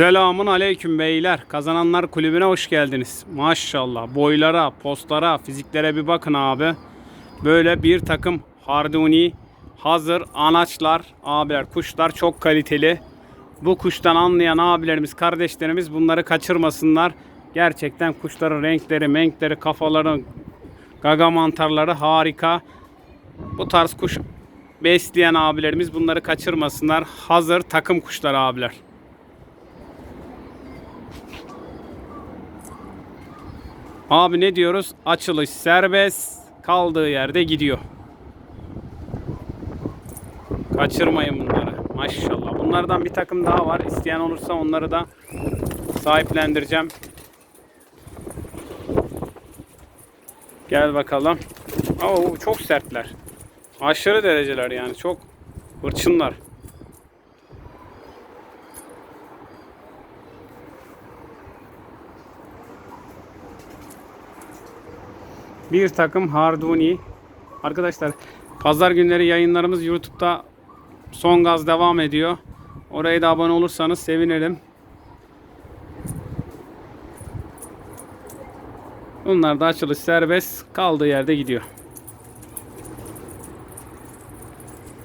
Selamun aleyküm beyler. Kazananlar kulübüne hoş geldiniz. Maşallah boylara, postlara, fiziklere bir bakın abi. Böyle bir takım harduni, hazır anaçlar, abiler, kuşlar çok kaliteli. Bu kuştan anlayan abilerimiz, kardeşlerimiz bunları kaçırmasınlar. Gerçekten kuşların renkleri, menkleri, kafaları, gaga mantarları harika. Bu tarz kuş besleyen abilerimiz bunları kaçırmasınlar. Hazır takım kuşlar abiler. Abi ne diyoruz? Açılış serbest. Kaldığı yerde gidiyor. Kaçırmayın bunları. Maşallah. Bunlardan bir takım daha var. İsteyen olursa onları da sahiplendireceğim. Gel bakalım. Oo, çok sertler. Aşırı dereceler yani. Çok hırçınlar. Bir takım harduni. Arkadaşlar pazar günleri yayınlarımız YouTube'da son gaz devam ediyor. Oraya da abone olursanız sevinirim. Bunlar da açılış serbest kaldığı yerde gidiyor.